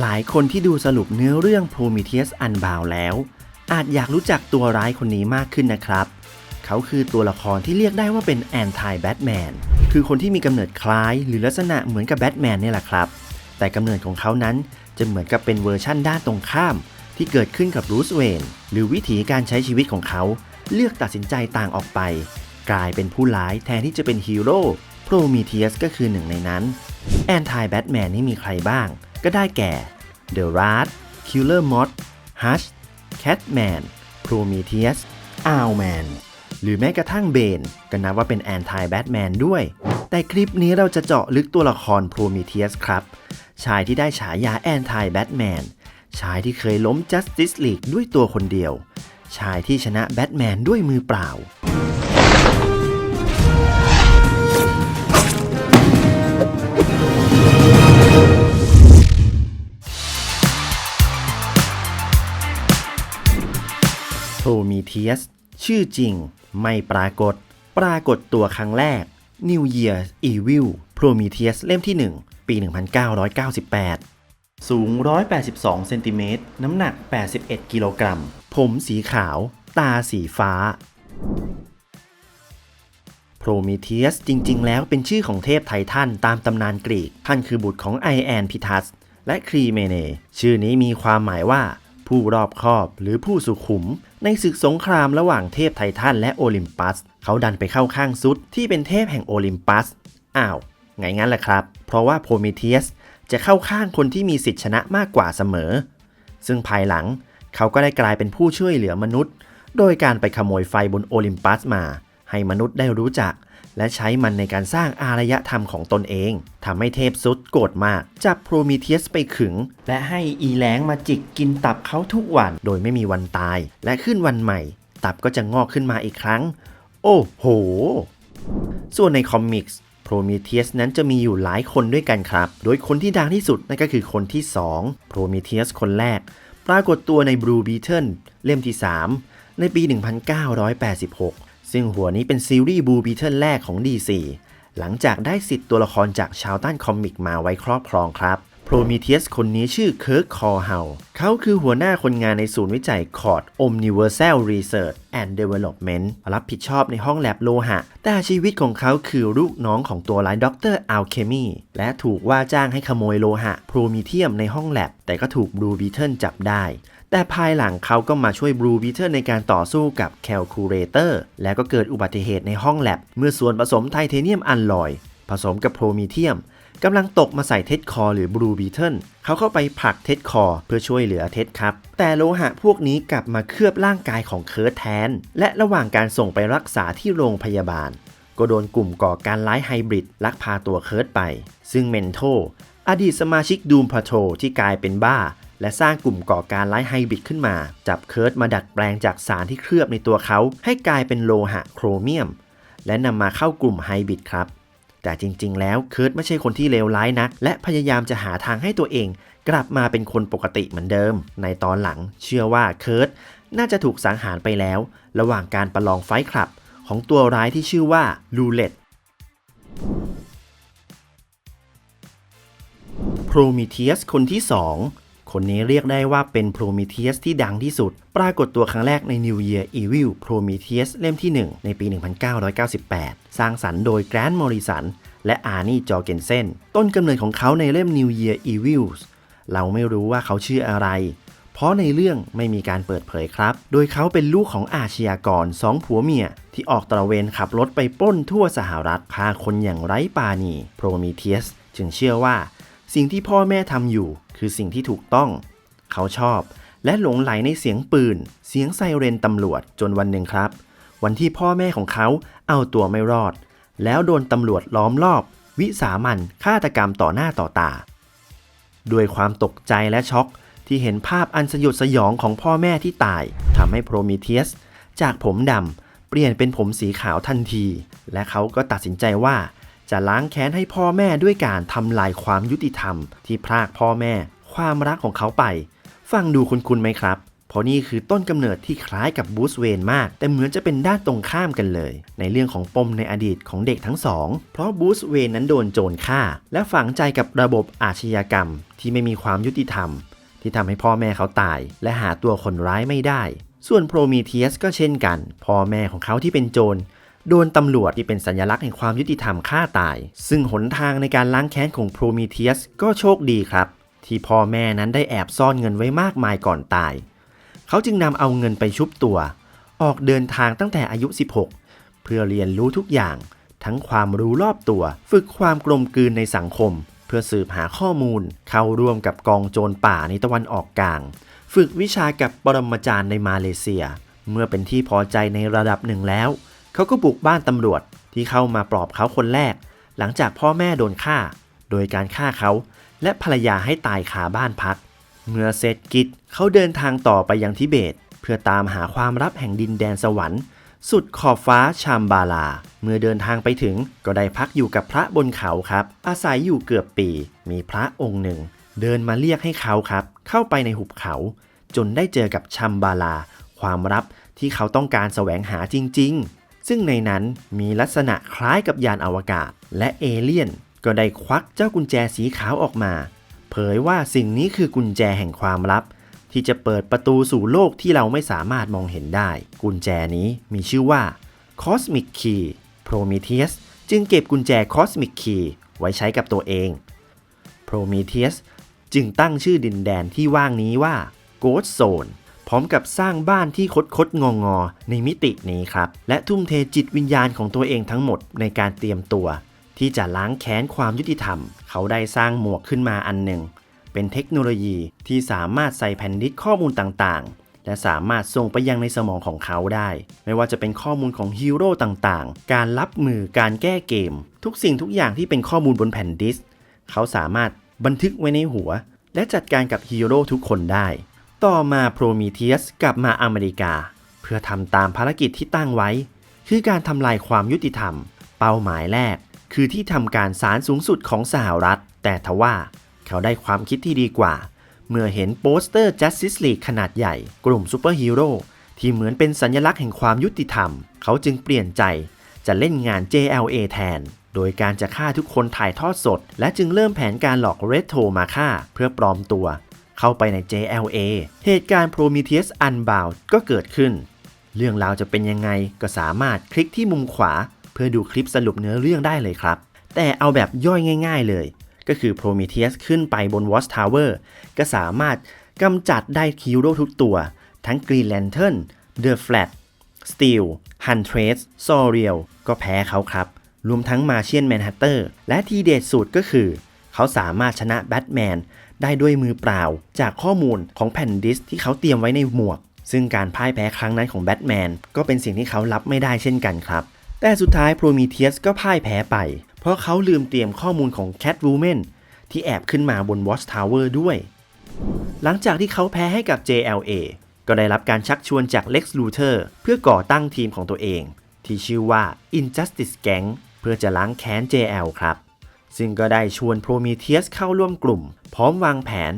หลายคนที่ดูสรุปเนื้อเรื่อง Prometheus Unbound แล้ว อาจอยากรู้จักตัวร้ายคนนี้มากขึ้นนะครับ เขาคือตัวละครที่เรียกได้ว่าเป็นแอนตี้แบทแมนคือคนที่มีกำเนิดคล้ายหรือลักษณะเหมือนกับแบทแมนเนี่ยแหละครับ แต่กำเนิดของเขานั้นจะเหมือนกับเป็นเวอร์ชั่นด้านตรงข้าม ที่เกิดขึ้นกับรูสเวนหรือวิถีการใช้ชีวิตของเขา เลือกตัดสินใจต่างออกไป กลายเป็นผู้ร้ายแทนที่จะเป็นฮีโร่โปรมีเทียสก็คือหนึ่งในนั้นแอนตี้แบทแมนนี่มีใครบ้าง ก็ได้แก่ The Rat Killer Moth Hush Catman Prometheus Owlman หรือแม้กระทั่งเบนก็นับว่าเป็นแอนตี้แบทแมนด้วย แต่คลิปนี้เราจะเจาะลึกตัวละครพรเมเทียสครับ ชายที่ได้ฉายาแอนตี้แบทแมนชายที่เคยล้ม Justice League ด้วยตัวคนเดียว ชายที่ชนะแบทแมนด้วยมือเปล่า รมีเทียสชื่อจริง ไม่ปรากฏ ปรากฏตัวครั้งแรก New Year Evil Prometheus เล่มที่ 1 ปี 1998 สูง 182 เซนติเมตร น้ำหนัก 81 กิโลกรัม ผมสีขาว ตาสีฟ้า โพรมีเทียสจริง ๆ แล้วเป็นชื่อของเทพไททันตามตำนานกรีก ท่านคือบุตรของไอแอนพิทัสและครีเมเน ชื่อนี้มีความหมายว่า ผู้รอบคอบหรือผู้สุขุม ในศึกสงครามระหว่างเทพไททันและโอลิมปัส เขาดันไปเข้าข้างซุดที่เป็นเทพแห่งโอลิมปัส อ้าวไงงั้นแหละครับ เพราะว่าโพรเมเทียสจะเข้าข้างคนที่มีสิทธิชนะมากกว่าเสมอ ซึ่งภายหลังเขาก็ได้กลายเป็นผู้ช่วยเหลือมนุษย์ โดยการไปขโมยไฟบนโอลิมปัสมา ให้มนุษย์ได้รู้จัก และใช้มันในการสร้างอารยธรรมของตนเองทำให้เทพซุดโกรธมาก จับโพรเมีเทียสไปขึง และให้อีแลงมาจิกกินตับเขาทุกวัน โดยไม่มีวันตาย และขึ้นวันใหม่ ตับก็จะงอกขึ้นมาอีกครั้ง โอ้โห ส่วนในคอมิกส์โพรเมเทียสนั้นจะมีอยู่หลายคนด้วยกันครับ โดยคนที่ดังที่สุดนั่นก็คือคนที่2โพรเมเทียสคนแรก ปรากฏตัวใน Blue Beetle เล่มที่ 3 ในปี 1986 ซึ่งหัวนี้เป็นซีรีส์ Blue Beetle แรกของ DC หลังจากได้สิทธิ์ตัวละครจากชาวต้านคอมิกมาไว้ครอบครองครับโพรเมเทียสคนนี้ชื่อเคิร์กคอร์เฮาเขาคือหัวหน้าคนงานในศูนย์วิจัยคอร์ด Omniversal Research and Development รับผิดชอบในห้องแลบโลหะ แต่ชีวิตของเขาคือลูกน้องของตัวร้ายด็อกเตอร์อัลเคมีและถูกว่าจ้างให้ขโมยโลหะ โพรมีเทียมในห้องแลบ แต่ก็ถูกบลูบีเทิลจับได้ แต่ภายหลังเขาก็มาช่วยบลูบีเทิลในการต่อสู้กับแคลคูเลเตอร์และก็เกิดอุบัติเหตุในห้องแลบ เมื่อส่วนผสมไทเทเนียมอัลลอย ผสมกับโพรมีเทียมกำลังตกมาใส่เท็ดคอหรือบลูบีเทิลเขาเข้าไปผลักเท็ดคอเพื่อช่วยเหลือเท็ดครับ แต่โลหะพวกนี้กลับมาเคลือบร่างกายของเคิร์ทแทน และระหว่างการส่งไปรักษาที่โรงพยาบาล ก็โดนกลุ่มก่อการร้ายไฮบริดลักพาตัวเคิร์ทไป ซึ่งเมนโทอดีตสมาชิกดูมพาโทที่กลายเป็นบ้า และสร้างกลุ่มก่อการร้ายไฮบริดขึ้นมา จับเคิร์ทมาดัดแปลงจากสารที่เคลือบในตัวเขา ให้กลายเป็นโลหะโครเมียม และนำมาเข้ากลุ่มไฮบริดครับ แต่จริงๆ แล้วเคิร์ตไม่ใช่คนที่เลวร้ายนัก และพยายามจะหาทางให้ตัวเอง กลับมาเป็นคนปกติเหมือนเดิม ในตอนหลังเชื่อว่าเคิร์ตน่าจะถูกสังหารไปแล้ว ระหว่างการประลองไฟคลับ ของตัวร้ายที่ชื่อว่าลูเลตโพรเมเทียสคนที่ 2 คนนี้เรียกได้ว่าเป็นโพรเมเทียสที่ดังที่สุด ปรากฏตัวครั้งแรกใน New Year Evil Prometheus เล่มที่ 1 ในปี 1998 สร้างสรรค์โดยแกรนต์มอริสันและอาร์นี่จอเกนเซนต้นกำเนิดของเขาในเล่ม New Year Evils เราไม่รู้ว่าเขาชื่ออะไร เพราะในเรื่องไม่มีการเปิดเผยครับ โดยเขาเป็นลูกของอาชญากรสองผัวเมีย ที่ออกตระเวนขับรถไปปล้นทั่วสหรัฐฆ่าคนอย่างไร้ปาณี โพรเมเทียสจึงเชื่อว่า สิ่งที่พ่อแม่ทำอยู่ คือสิ่งที่ถูกต้อง เขาชอบ และหลงไหลในเสียงปืน เสียงไซเรนตำรวจจนวันหนึ่งครับ วันที่พ่อแม่ของเขาเอาตัวไม่รอด แล้วโดนตำรวจล้อมรอบ วิสามันฆาตกรรมต่อหน้าต่อตา ด้วยความตกใจและช็อกที่เห็นภาพอันสยดสยองของพ่อแม่ที่ตายทำให้โพรเมเทียสจากผมดำเปลี่ยนเป็นผมสีขาวทันที และเขาก็ตัดสินใจว่า จะล้างแค้นให้พ่อแม่ด้วยการทำลายความยุติธรรมที่พรากพ่อแม่ ความรักของเขาไป ฟังดูคุณคุณไหมครับ เพราะนี่คือต้นกำเนิดที่คล้ายกับบูสเวนมาก แต่เหมือนจะเป็นด้านตรงข้ามกันเลย ในเรื่องของปมในอดีตของเด็กทั้งสอง เพราะบูสเวนนั้นโดนโจรฆ่า และฝังใจกับระบบอาชญากรรม ที่ไม่มีความยุติธรรม ที่ทำให้พ่อแม่เขาตาย และหาตัวคนร้ายไม่ได้ ส่วนโพรมีเทียสก็เช่นกัน พ่อแม่ของเขาที่เป็นโจรโดนตำรวจที่เป็นสัญลักษณ์แห่งความยุติธรรมฆ่าตาย ซึ่งหนทางในการล้างแค้นของโพรมีเทียสก็โชคดีครับ ที่พ่อแม่นั้นได้แอบซ่อนเงินไว้มากมายก่อนตาย เขาจึงนำเอาเงินไปชุบตัว ออกเดินทางตั้งแต่อายุ 16 เพื่อเรียนรู้ทุกอย่าง ทั้งความรู้รอบตัว ฝึกความกลมกลืนในสังคม เพื่อสืบหาข้อมูล เข้าร่วมกับกองโจรป่าในตะวันออกกลาง ฝึกวิชากับปรมาจารย์ในมาเลเซีย เมื่อเป็นที่พอใจในระดับหนึ่งแล้ว เขาก็บุกบ้านตำรวจที่เข้ามาปลอบเขาคนแรก หลังจากพ่อแม่โดนฆ่า โดยการฆ่าเขา และภรรยาให้ตายคาบ้านพัก เมื่อเสร็จกิจเขาเดินทางต่อไปยังทิเบต เพื่อตามหาความลับแห่งดินแดนสวรรค์ สุดขอบฟ้าชามบาลา เมื่อเดินทางไปถึงก็ได้พักอยู่กับพระบนเขาครับ อาศัยอยู่เกือบปี มีพระองค์หนึ่ง เดินมาเรียกให้เขาครับ เข้าไปในหุบเขา จนได้เจอกับชัมบาลา ความลับที่เขาต้องการแสวงหาจริง ๆ ซึ่งในนั้นมีลักษณะคล้ายกับยานอวกาศ และเอเลี่ยน ก็ได้ควักเจ้ากุญแจสีขาวออกมา เผยว่าสิ่งนี้คือกุญแจแห่งความลับ ที่จะเปิดประตูสู่โลกที่เราไม่สามารถมองเห็นได้ กุญแจนี้มีชื่อว่า Cosmic Key Prometheus จึงเก็บกุญแจ Cosmic Key ไว้ใช้กับตัวเอง Prometheus จึงตั้งชื่อดินแดนที่ว่างนี้ว่า Ghost Zone พร้อมกับสร้างบ้านที่คดคดงองอในมิตินี้ครับ และทุ่มเทจิตวิญญาณของตัวเองทั้งหมดในการเตรียมตัว ที่จะล้างแค้นความยุติธรรม เขาได้สร้างหมวกขึ้นมาอันหนึ่ง เป็นเทคโนโลยีที่สามารถใส่แผ่นดิสข้อมูลต่างๆ และสามารถส่งไปยังในสมองของเขาได้ ไม่ว่าจะเป็นข้อมูลของฮีโร่ต่างๆ การรับมือการแก้เกม ทุกสิ่งทุกอย่างที่เป็นข้อมูลบนแผ่นดิส เขาสามารถบันทึกไว้ในหัว และจัดการกับฮีโร่ทุกคนได้ ต่อมาโพรมีเทียสกลับมาอเมริกา เพื่อทำตามภารกิจที่ตั้งไว้ คือการทำลายความยุติธรรม เป้าหมายแรก คือที่ทำการศาลสูงสุดของสหรัฐ แต่ทว่าเขาได้ความคิดที่ดีกว่า เมื่อเห็นโปสเตอร์ Justice League ขนาดใหญ่ กลุ่มซูเปอร์ฮีโร่ที่เหมือนเป็นสัญลักษณ์แห่งความยุติธรรม เขาจึงเปลี่ยนใจ จะเล่นงาน JLA แทน โดยการจะฆ่าทุกคนถ่ายทอดสด และจึงเริ่มแผนการหลอกเรดโทมาฆ่าเพื่อปลอมตัว เข้าไปใน JLA เหตุการณ์ Prometheus Unbound ก็เกิดขึ้น เรื่องราวจะเป็นยังไงก็สามารถคลิกที่มุมขวา เพื่อดูคลิปสรุปเนื้อเรื่องได้เลยครับ แต่เอาแบบย่อยง่าย ๆเลย ก็คือ Prometheus ขึ้นไปบน Watch Tower ก็สามารถกำจัดได้ฮีโรทุกตัว ทั้ง Green Lantern The Flash Steel Huntress s o r i e l ก็แพ้เขาครับ รวมทั้ง Martian Manhunter และทีเด็ดสุดก็คือ เขาสามารถชนะแบทแมนได้ด้วยมือเปล่า จากข้อมูลของแผ่นดิสที่เขาเตรียมไว้ในหมวก ซึ่งการพ่ายแพ้ครั้งนั้นของแบทแมนก็เป็นสิ่งที่เขารับไม่ได้เช่นกันครับ แต่สุดท้ายโพรมีเทียสก็พ่ายแพ้ไป เพราะเขาลืมเตรียมข้อมูลของแคท w ูแมนที่แอบขึ้นมาบน Watch Tower ด้วย หลังจากที่เขาแพ้ให้กับ JLA ก็ได้รับการชักชวนจาก Lex Luthor เพื่อก่อตั้งทีมของตัวเอง ที่ชื่อว่า Injustice Gang เพื่อจะล้างแค้น JL ครับ ซึ่งก็ได้ชวน Prometheus เข้าร่วมกลุ่ม พร้อมวางแผน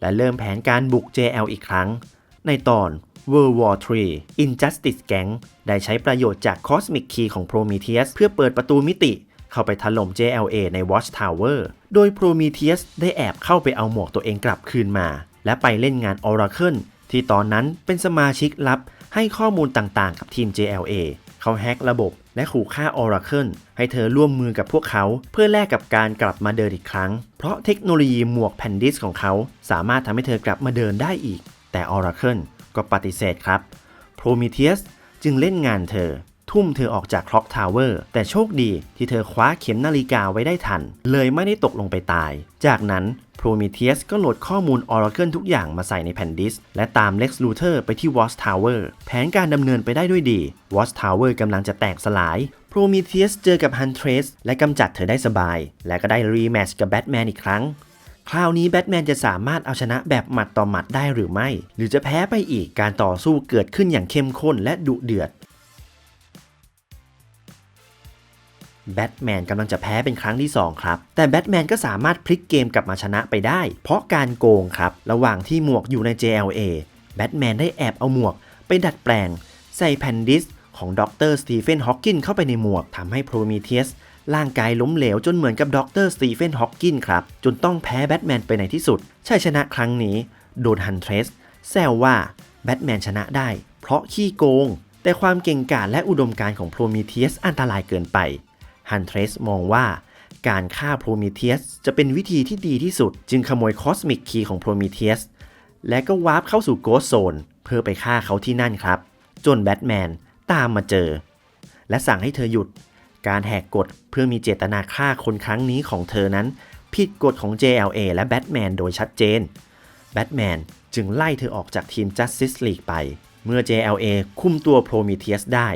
และเริ่มแผนการบุก JL อีกครั้ง ในตอน World War 3 Injustice Gang ได้ใช้ประโยชน์จาก Cosmic Key ของ Prometheus เพื่อเปิดประตูมิติ เข้าไปถล่ม JLA ใน Watch Tower โดย Prometheus ได้แอบเข้าไปเอาหมวกตัวเองกลับคืนมา และไปเล่นงาน Oracle ที่ตอนนั้นเป็นสมาชิกลับให้ข้อมูลต่างๆ กับทีม JLA เขาแฮกระบบและขู่ฆ่า Oracle ให้เธอร่วมมือกับพวกเขา เพื่อแลกกับการกลับมาเดินอีกครั้ง เพราะเทคโนโลยีหมวกแผ่นดิสของเขา สามารถทำให้เธอกลับมาเดินได้อีก แต่ Oracle ก็ปฏิเสธครับ Prometheus จึงเล่นงานเธอ ทุ่มเธอออกจากคล็อกทาวเวอร์ แต่โชคดีที่เธอคว้าเข็มนาฬิกาไว้ได้ทัน เลยไม่ได้ตกลงไปตาย จากนั้น Prometheus ก็โหลดข้อมูล Oracle ทุกอย่างมาใส่ในแผ่นดิส และตาม Lex Luthor ไปที่ Watch Tower แผนการดำเนินไปได้ด้วยดี Watch Tower กำลังจะแตกสลาย Prometheus เจอกับ Huntress และกำจัดเธอได้สบาย และก็ได้รีแมชกับแบทแมนอีกครั้ง คราวนี้แบทแมนจะสามารถเอาชนะแบบหมัดต่อหมัดได้หรือไม่ หรือจะแพ้ไปอีกการต่อสู้เกิดขึ้นอย่างเข้มข้นและดุเดือดแบทแมนกำลังจะแพ้เป็นครั้งที่ 2 ครับ แต่แบทแมนก็สามารถพลิกเกมกลับมาชนะไปได้ เพราะการโกงครับ ระหว่างที่หมวกอยู่ใน JLA แบทแมนได้แอบเอาหมวก ไปดัดแปลง ใส่แผ่นดิสของดรสตีเฟนฮอว์กินเข้าไปในหมวกทำให้โพรเมเทียส ร่างกายล้มเหลวจนเหมือนกับดรสตีเฟนฮอว์กินครับ จนต้องแพ้แบทแมนไปในที่สุด ชัยชนะครั้งนี้ โดนฮันเทรสแซวว่าแบทแมนชนะได้ เพราะขี้โกง แต่ความเก่งกาจและอุดมการของโพรเมเทียสอันตรายเกินไปฮันเทรสมองว่าการฆ่าโพรเมเทียสจะเป็นวิธีที่ดีที่สุด จึงขโมยคอสมิกคีย์ของโพรเมเทียสและก็วาร์ปเข้าสู่โกสโซนเพื่อไปฆ่าเขาที่นั่นครับ จนแบทแมนตามมาเจอ และสั่งให้เธอหยุด การแหกกฎเพื่อมีเจตนาฆ่าคนครั้งนี้ของเธอนั้น ผิดกฎของ JLA และแบทแมนโดยชัดเจน แบทแมนจึงไล่เธอออกจากทีม Justice League ไป เมื่อ JLA คุมตัวโพรเมเทียสได้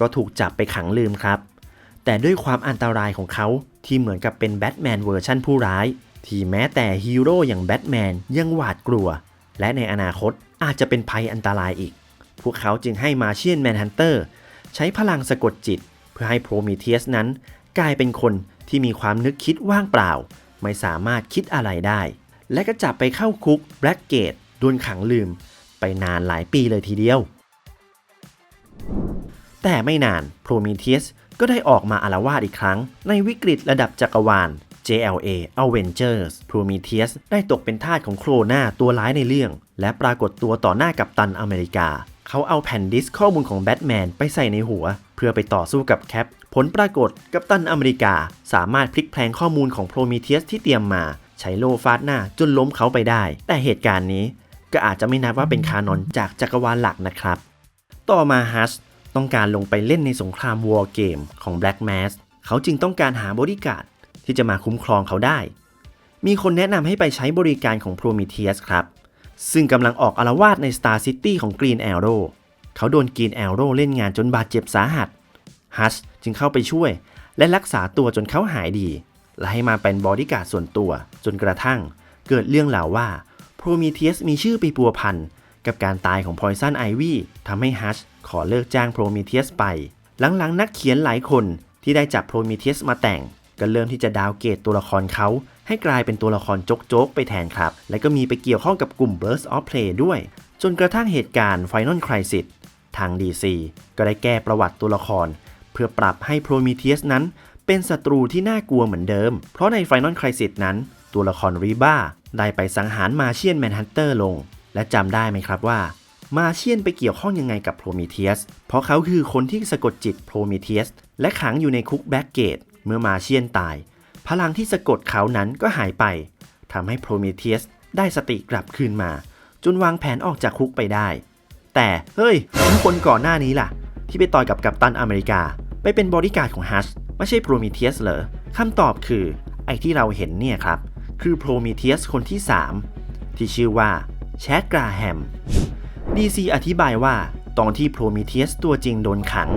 ก็ถูกจับไปขังลืมครับ แต่ด้วยความอันตรายของเขาที่เหมือนกับเป็นแบทแมนเวอร์ชั่นผู้ร้าย ที่แม้แต่ฮีโร่อย่างแบทแมนยังหวาดกลัว และในอนาคตอาจจะเป็นภัยอันตรายอีก พวกเขาจึงให้มาเชียนแมนฮันเตอร์ใช้พลังสะกดจิต พื่อให้โพรเมเทียสนั้น กลายเป็นคนที่มีความนึกคิดว่างเปล่า ไม่สามารถคิดอะไรได้ และก็จับไปเข้าคุกแบล็กเกตโดนขังลืม ไปนานหลายปีเลยทีเดียว แต่ไม่นานโพรเมเทียสก็ได้ออกมาอารวาสอีกครั้ง ในวิกฤตระดับจักรวาล JLA Avengers Prometheus ได้ตกเป็นทาสของโครนาตัวร้ายในเรื่อง และปรากฏตัวต่อหน้ากับตันอเมริกา เขาเอาแผ่นดิสข้อมูลของแบทแมนไปใส่ในหัว เพื่อไปต่อสู้กับแคป ผลปรากฏกับตันอเมริกา สามารถพลิกแพลงข้อมูลของโพรเมเทียสที่เตรียมมา ใช้โลฟาดหน้าจนล้มเขาไปได้ แต่เหตุการณ์นี้ก็อาจจะไม่นับว่าเป็นคานอนจากจักรวาลหลักนะครับ ต่อมาฮัชต้องการลงไปเล่นในสงครามวอร์เกมของ Black Mass เขาจึงต้องการหาบริการที่จะมาคุ้มครองเขาได้ มีคนแนะนำให้ไปใช้บริการของ Prometheus ครับ ซึ่งกำลังออกอารวาสใน Star City ของ Green Arrow เขาโดน Green Arrow เล่นงานจนบาดเจ็บสาหัสฮัชจึงเข้าไปช่วย และรักษาตัวจนเขาหายดี และให้มาเป็นบอดี้การ์ดส่วนตัว จนกระทั่ง เกิดเรื่องเหล่าว่า Prometheus มีชื่อไปปัวพันกับการตายของ Poison Ivy ทำให้ฮัชขอเลิกจ้าง Prometheus ไป หลังๆ นักเขียนหลายคนที่ได้จับ Prometheus มาแต่ง ก็เริ่มที่จะดาวเกตตัวละครเขา ให้กลายเป็นตัวละครโจ๊กๆ ไปแทนครับ และก็มีไปเกี่ยวข้องกับกลุ่ม Burst of Prey ด้วย จนกระทั่งเหตุการณ์ Final Crisis ทาง DC ก็ได้แก้ประวัติตัวละคร เพื่อปรับให้ Prometheus นั้น เป็นศัตรูที่น่ากลัวเหมือนเดิม เพราะใน Final Crisis นั้น ตัวละครรีบ้าได้ไปสังหารมาเชียนแมนฮันเตอร์ลง และจำได้ไหมครับว่ามาเชียนไปเกี่ยวข้องยังไงกับโพรเมเทียส เพราะเขาคือคนที่สะกดจิตโพรเมเทียส และขังอยู่ในคุกแบ็กเกต เมื่อมาเชียนตาย พลังที่สะกดเขานั้นก็หายไปทำให้โพรเมเทียสได้สติกลับคืนมา จนวางแผนออกจากคุกไปได้ แต่เฮ้ยคนก่อนหน้านี้ล่ะ ที่ไปต่อยกับกัปตันอเมริกา ไปเป็นบริการของฮัชไม่ใช่โพรเมเทียสเหรอคำตอบคือ ไอ้ที่เราเห็นเนี่ยครับ คือโพรเมเทียสคนที่ 3 ที่ชื่อว่าแชดกราแฮม DC อธิบายว่าตอนที่โพรเมเทียสตัวจริงโดนขัง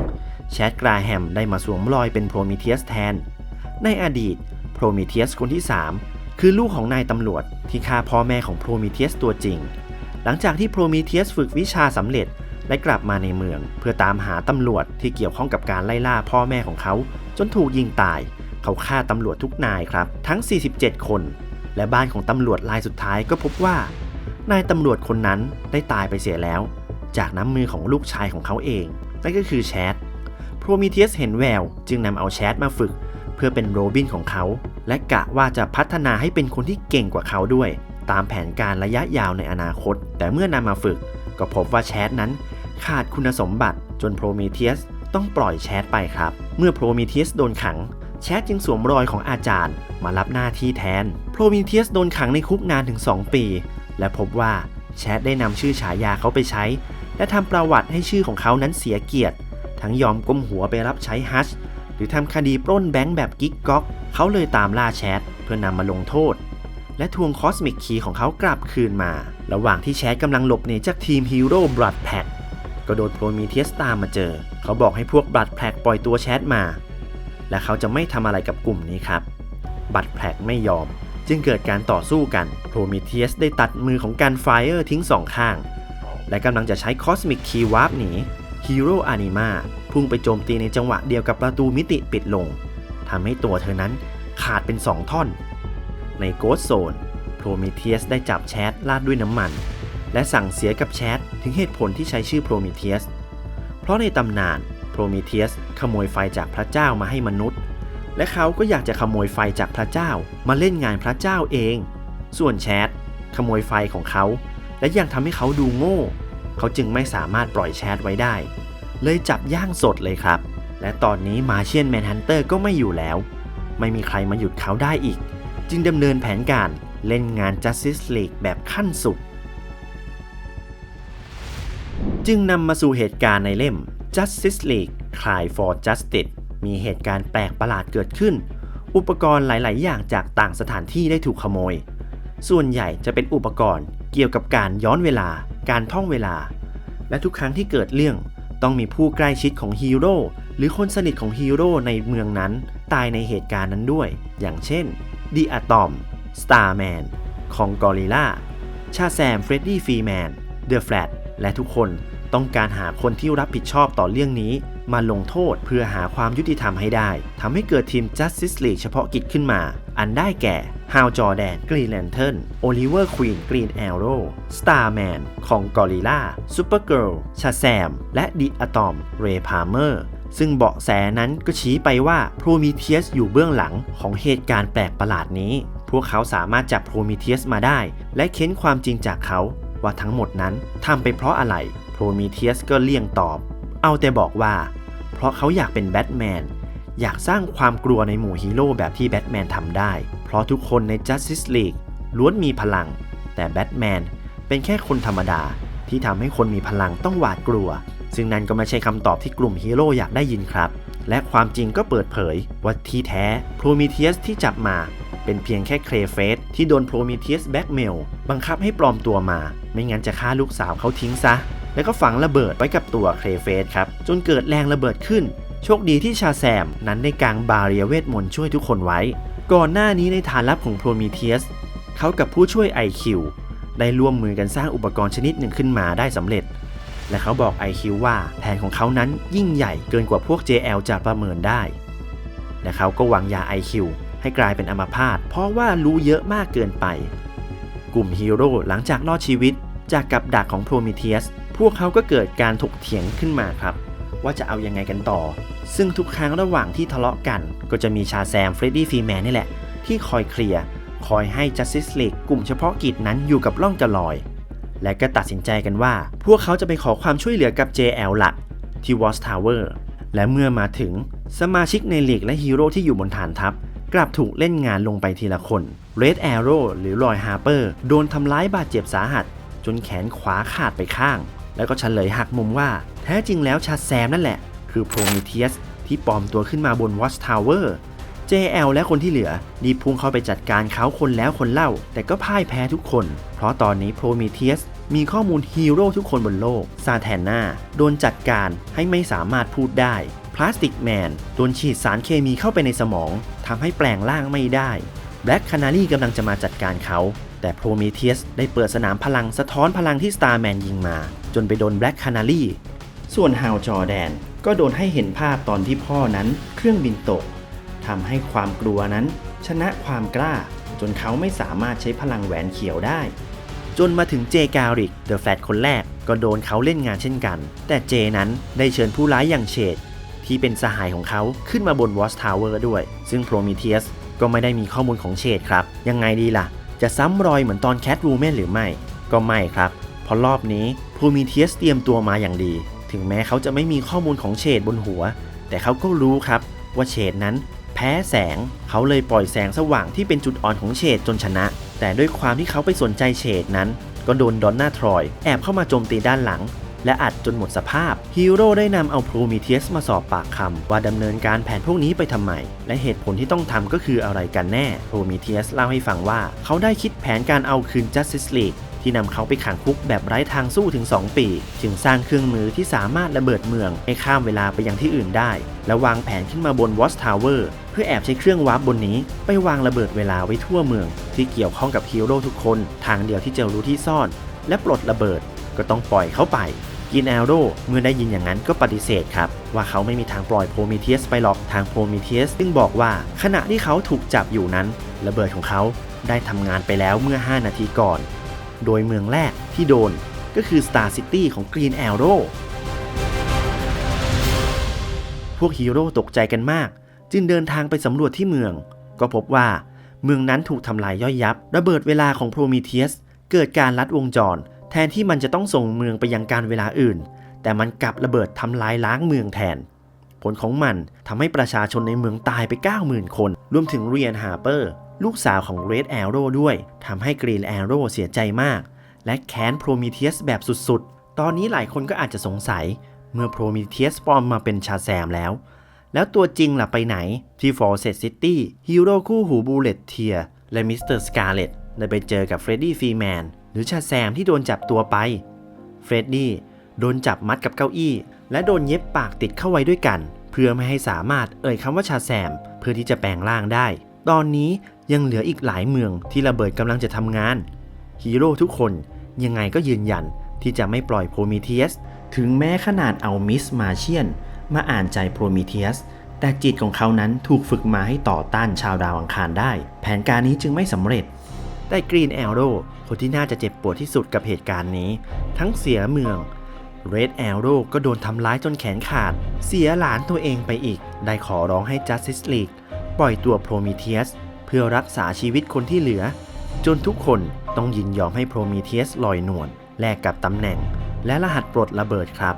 แชดกราแฮมได้มาสวมรอยเป็นโพรเมเทียสแทน ในอดีต รเมเทียสคนที่ 3 คือลูกของนายตำรวจที่ฆ่าพ่อแม่ของโพรเมเทียสตัวจริง หลังจากที่โพรเมเทียสฝึกวิชาสำเร็จและกลับมาในเมือง เพื่อตามหาตำรวจที่เกี่ยวข้องกับการไล่ล่าพ่อแม่ของเขา จนถูกยิงตาย เขาฆ่าตำรวจทุกนายครับ ทั้ง 47 คน และบ้านของตำรวจรายสุดท้ายก็พบว่านายตำรวจคนนั้นได้ตายไปเสียแล้ว จากน้ำมือของลูกชายของเขาเอง นั่นก็คือแชทโพรเมเทียสเห็นแวว จึงนำเอาแชทมาฝึก เพื่อเป็นโรบินของเขา และกะว่าจะพัฒนาให้เป็นคนที่เก่งกว่าเขาด้วย ตามแผนการระยะยาวในอนาคต แต่เมื่อนำมาฝึก ก็พบว่าแชทนั้น ขาดคุณสมบัติจนโพรเมเทียสต้องปล่อยแชทไปครับ เมื่อโพรเมเทียสโดนขัง แชทจึงสวมรอยของอาจารย์มารับหน้าที่แทน โพรเมเทียสโดนขังในคุกนานถึง 2 ปี และพบว่าแชทได้นำชื่อฉายาเขาไปใช้ และทำประวัติให้ชื่อของเขานั้นเสียเกียรติ ทั้งยอมก้มหัวไปรับใช้ฮัช หรือทำคดีปล้นแบงค์แบบกิ๊กก๊อกเขาเลยตามล่าแชทเพื่อนำมาลงโทษ และทวงคอสมิกคีย์ของเขากลับคืนมา ระหว่างที่แชทกำลังหลบหนีจากทีมฮีโร่บลัดแพคก็โดนโพรเมเทียสตามมาเจอ เขาบอกให้พวกบลัดแพคปล่อยตัวแชทมา และเขาจะไม่ทำอะไรกับกลุ่มนี้ครับบัตแพลกไม่ยอม จึงเกิดการต่อสู้กันโพรเมเทียสได้ตัดมือของการไฟเออร์ทิ้งสองข้าง และกำลังจะใช้คอสมิกคีย์วาร์ปหนี ฮีโร่อานิมาพุ่งไปโจมตีในจังหวะเดียวกับประตูมิติปิดลงทำให้ตัวเธอนั้นขาดเป็น 2 ท่อน ในโกสโซนโพรเมเทียสได้จับแชทลาดด้วยน้ำมัน และสั่งเสียกับแชทถึงเหตุผลที่ใช้ชื่อโพรเมเทียสเพราะในตำนานโพรเมเทียสขโมยไฟจากพระเจ้ามาให้มนุษย์ และเขาก็อยากจะขโมยไฟจากพระเจ้ามาเล่นงานพระเจ้าเอง ส่วนแชทขโมยไฟของเขา และยังทำให้เขาดูโง่ เขาจึงไม่สามารถปล่อยแชทไว้ได้ เลยจับย่างสดเลยครับ และตอนนี้มาเชียนแมนฮันเตอร์ก็ไม่อยู่แล้ว ไม่มีใครมาหยุดเขาได้อีก จึงดำเนินแผนการเล่นงาน Justice League แบบขั้นสุด จึงนำมาสู่เหตุการณ์ในเล่ม Justice League Cry for Justice มีเหตุการณ์แปลกประหลาดเกิดขึ้น อุปกรณ์หลาย ๆ อย่างจากต่างสถานที่ได้ถูกขโมย ส่วนใหญ่จะเป็นอุปกรณ์เกี่ยวกับการย้อนเวลา การท่องเวลา และทุกครั้งที่เกิดเรื่องต้องมีผู้ใกล้ชิดของฮีโร่หรือคนสนิทของฮีโร่ในเมืองนั้น ตายในเหตุการณ์นั้นด้วย อย่างเช่นดีอะตอมสตาร์แมนของกอริล่าชาแซมเฟรดดี้ฟรีแมนเดอะแฟลตและทุกคนต้องการหาคนที่รับผิดชอบต่อเรื่องนี้ มาลงโทษเพื่อหาความยุติธรรมให้ได้ทำให้เกิดทีม Justice League เฉพาะกิจขึ้นมา อันได้แก่ ฮาวจอแดนกรีนแลนเทิร์นโอลิเวอร์ควีนกรีนแอโร่สตาร์แมนของกอริล่าซูเปอร์เกิร์ลชาแซมและดิอะตอมเรย์พาร์เมอร์ซึ่งเบาะแสนั้นก็ชี้ไปว่าโพรมีเทียสอยู่เบื้องหลังของเหตุการณ์แปลกประหลาดนี้ พวกเขาสามารถจับโพรมีเทียสมาได้ และเค้นความจริงจากเขา ว่าทั้งหมดนั้นทำไปเพราะอะไร โพรมีเทียสก็เลี่ยงตอบ เอาแต่บอกว่า เพราะเขาอยากเป็นแบทแมน อยากสร้างความกลัวในหมู่ฮีโร่แบบที่แบทแมนทำได้ เพราะทุกคนใน Justice League ล้วนมีพลัง แต่แบทแมนเป็นแค่คนธรรมดาที่ทำให้คนมีพลังต้องหวาดกลัว ซึ่งนั่นก็ไม่ใช่คำตอบที่กลุ่มฮีโร่อยากได้ยินครับ และความจริงก็เปิดเผยว่าที่แท้โพรมีเทียสที่จับมา เป็นเพียงแค่เครเฟสที่โดนโพรมีเทียสแบ็กเมลบังคับให้ปลอมตัวมา ไม่งั้นจะฆ่าลูกสาวเขาทิ้งซะแล้วก็ฝังระเบิดไว้กับตัวเครเฟสครับ จนเกิดแรงระเบิดขึ้น โชคดีที่ชาแซมนั้นได้กางบาเรียเวทมนต์ช่วยทุกคนไว้ ก่อนหน้านี้ในฐานลับของโพรมีเทียสเขากับผู้ช่วย IQ ได้ร่วมมือกันสร้างอุปกรณ์ชนิดหนึ่งขึ้นมาได้สำเร็จ และเขาบอก IQ ว่าแผนของเขานั้นยิ่งใหญ่เกินกว่าพวก JL จะประเมินได้ และเขาก็วางยา IQ ให้กลายเป็นอัมพาตเพราะว่ารู้เยอะมากเกินไป กลุ่มฮีโร่หลังจากรอดชีวิตจากกับดักของโพรมีเทียสพวกเขาก็เกิดการถกเถียงขึ้นมาครับ ว่าจะเอายังไงกันต่อ ซึ่งทุกครั้งระหว่างที่ทะเลาะกัน ก็จะมีชาแซมเฟรดดี้ฟรีแมนนี่แหละ ที่คอยเคลียร์คอยให้ Justice League กลุ่มเฉพาะกิจนั้นอยู่กับล่องกระลอย และก็ตัดสินใจกันว่า พวกเขาจะไปขอความช่วยเหลือกับ JL หลักที่ Watch Tower และเมื่อมาถึงสมาชิกในลีกและฮีโร่ที่อยู่บนฐานทัพ กลับถูกเล่นงานลงไปทีละคน Red Arrow หรือรอยฮาร์เปอร์โดนทำร้ายบาดเจ็บสาหัส จนแขนขวาขาดไปข้าง แล้วก็เฉลยหักมุมว่า แท้จริงแล้วชาแซมนั่นแหละ คือโพรมีเทียสที่ปลอมตัวขึ้นมาบน Watch Tower JL และคนที่เหลือรีบพุ่งเข้าไปจัดการเขาคนแล้วคนเล่า แต่ก็พ่ายแพ้ทุกคน เพราะตอนนี้โพรมีเทียสมีข้อมูลฮีโร่ทุกคนบนโลก ซาแทนนาโดนจัดการให้ไม่สามารถพูดได้ พลาสติกแมนโดนฉีดสารเคมีเข้าไปในสมองทำให้แปลงร่างไม่ได้แบล็กคานารีกำลังจะมาจัดการเขา แต่โพรเมเทียสได้เปิดสนามพลังสะท้อนพลังที่สตาร์แมนยิงมา จนไปโดนแบล็กคานารีส่วนฮาวจอแดนก็โดนให้เห็นภาพตอนที่พ่อนั้นเครื่องบินตกทำให้ความกลัวนั้น ชนะความกล้า จนเขาไม่สามารถใช้พลังแหวนเขียวได้ จนมาถึงเจการิกเดอะแฟตคนแรกก็โดนเขาเล่นงานเช่นกัน แต่เจนั้นได้เชิญผู้ร้ายอย่างเชดที่เป็นสหายของเขาขึ้นมาบนวอสทาวเวอร์ด้วย ซึ่งโพรมีเทียสก็ไม่ได้มีข้อมูลของเชดครับ ยังไงดีล่ะ จะซ้ำรอยเหมือนตอนแคทวูแมนหรือไม่ ก็ไม่ครับ เพราะรอบนี้โพรมีเทียสเตรียมตัวมาอย่างดี ถึงแม้เขาจะไม่มีข้อมูลของเฉดบนหัว แต่เขาก็รู้ครับว่าเฉดนั้นแพ้แสง เขาเลยปล่อยแสงสว่างที่เป็นจุดอ่อนของเฉดจนชนะ แต่ด้วยความที่เขาไปสนใจเฉดนั้น ก็โดนดอนน่าทรอย แอบเข้ามาโจมตีด้านหลัง และอัดจนหมดสภาพ ฮีโร่ได้นำเอาโพรมีเทียสมาสอบปากคำว่าดำเนินการแผนพวกนี้ไปทำไม และเหตุผลที่ต้องทำก็คืออะไรกันแน่ โพรมีเทียสเล่าให้ฟังว่า เขาได้คิดแผนการเอาคืน Justice League ที่นำเขาไปขังคุกแบบไร้ทางสู้ถึง 2 ปี จึงสร้างเครื่องมือที่สามารถระเบิดเมืองให้ข้ามเวลาไปยังที่อื่นได้ และวางแผนขึ้นมาบน Watch Tower เพื่อแอบใช้เครื่องวาร์ปบนนี้ ไปวางระเบิดเวลาไว้ทั่วเมือง ที่เกี่ยวข้องกับฮีโร่ทุกคน ทางเดียวที่จะรู้ที่ซ่อน และปลดระเบิดก็ต้องปล่อยเขาไป กินแอลโร่เมื่อได้ยินอย่างนั้นก็ปฏิเสธครับ ว่าเขาไม่มีทางปล่อยโพรมีเทียสไปหรอกทางโพรมีเทียสซึ่งบอกว่าขณะที่เขาถูกจับอยู่นั้น ระเบิดของเขาได้ทำงานไปแล้วเมื่อ 5 นาทีก่อน โดยเมืองแรกที่โดนก็คือ Star City ของ Green Arrow พวกฮีโร่ตกใจกันมาก จึงเดินทางไปสำรวจที่เมือง ก็พบว่าเมืองนั้นถูกทำลายย่อยยับ ระเบิดเวลาของโพรมีเทียสเกิดการลัดวงจร แทนที่มันจะต้องส่งเมืองไปยังการเวลาอื่น แต่มันกลับระเบิดทำลายล้างเมืองแทน ผลของมันทำให้ประชาชนในเมืองตายไป 90,000 คน รวมถึงเรียนฮาร์เปอร์ ลูกสาวของ Red Arrow ด้วยทำให้ Green Arrow เสียใจมาก และแค้นโพรมีเทียสแบบสุดๆ ตอนนี้หลายคนก็อาจจะสงสัย เมื่อโพรมีเทียสปลอมมาเป็นชาแซมแล้ว แล้วตัวจริงล่ะไปไหนที่ f o r s e t City ฮีโร่คู่หูบูเลตเทียและมิสเตอร์สกาเลตได้ไปเจอกับเฟรดดี้ฟรีแมน หรือชาแซมที่โดนจับตัวไป เฟรดดี้โดนจับมัดกับเก้าอี้ และโดนเย็บปากติดเข้าไว้ด้วยกัน เพื่อไม่ให้สามารถเอ่ยคำว่าชาแซม เพื่อที่จะแปลงร่างได้ ตอนนี้ยังเหลืออีกหลายเมืองที่ระเบิดกำลังจะทำงาน ฮีโร่ทุกคนยังไงก็ยืนยันที่จะไม่ปล่อยโพรมีเทียส ถึงแม้ขนาดเอามิสมาเชียน มาอ่านใจโพรมีเทียส แต่จิตของเขานั้นถูกฝึกมาให้ต่อต้านชาวดาวอังคารได้ แผนการนี้จึงไม่สำเร็จ แต่กรีนแอโร่คนที่น่าจะเจ็บปวดที่สุดกับเหตุการณ์นี้ ทั้งเสียเมือง Red Arrow ก็โดนทำร้ายจนแขนขาด เสียหลานตัวเองไปอีก ได้ขอร้องให้ Justice League ปล่อยตัวโพรมีเทียสเพื่อรักษาชีวิตคนที่เหลือ จนทุกคนต้องยินยอมให้โพรมีเทียสลอยนวลแลกกับตำแหน่ง และรหัสปลดระเบิดครับ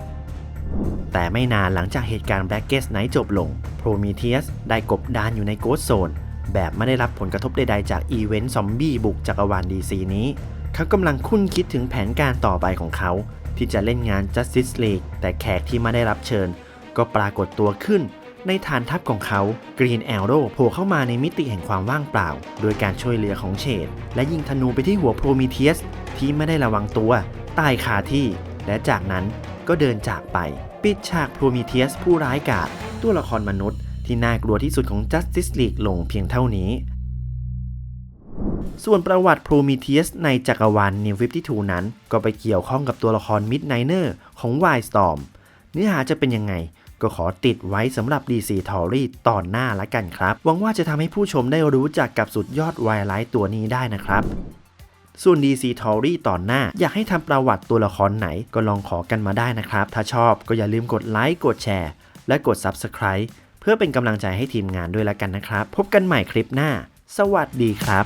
แต่ไม่นานหลังจากเหตุการณ์ Blackest Night จบลง Prometheus ได้กบดานอยู่ใน Ghost Zone แบบไม่ได้รับผลกระทบใดๆ จากอีเวนต์ซอมบี้บุกจักรวาล DC นี้ เขากำลังคุ้นคิดถึงแผนการต่อไปของเขา ที่จะเล่นงาน Justice League แต่แขกที่ไม่ได้รับเชิญ ก็ปรากฏตัวขึ้น ในฐานทัพของเขา Green Arrow โผล่เข้ามาในมิติแห่งความว่างเปล่า โดยการช่วยเหลือของเชดและยิงธนูไปที่หัว Prometheus ที่ไม่ได้ระวังตัวตายคาที่ และจากนั้นก็เดินจากไป ปิดฉาก Prometheus ผู้ร้ายกาจตัวละครมนุษย์ ที่น่ากลัวที่สุดของ Justice League ลงเพียงเท่านี้ ส่วนประวัติ Prometheus ในจักรวาล New 52 นั้น ก็ไปเกี่ยวข้องกับตัวละคร Midnighter ของ Wildstorm เนื้อหาจะเป็นยังไงก็ขอติดไว้สำหรับ DC t o r y ตอนหน้าละกันครับ หวังว่าจะทำให้ผู้ชมได้รู้จักกับสุดยอดไวไลท์ตัวนี้ได้นะครับ ส่วน DC t o r y ตอนหน้า อยากให้ทำประวัติตัวละครไหนก็ลองขอกันมาได้นะครับ ถ้าชอบก็อย่าลืมกดไลค์กดแชร์ และกด Subscribe พื่อเป็นกำลังใจให้ทีมงานด้วยละกันนะครับ พบกันใหม่คลิปหน้า สวัสดีครับ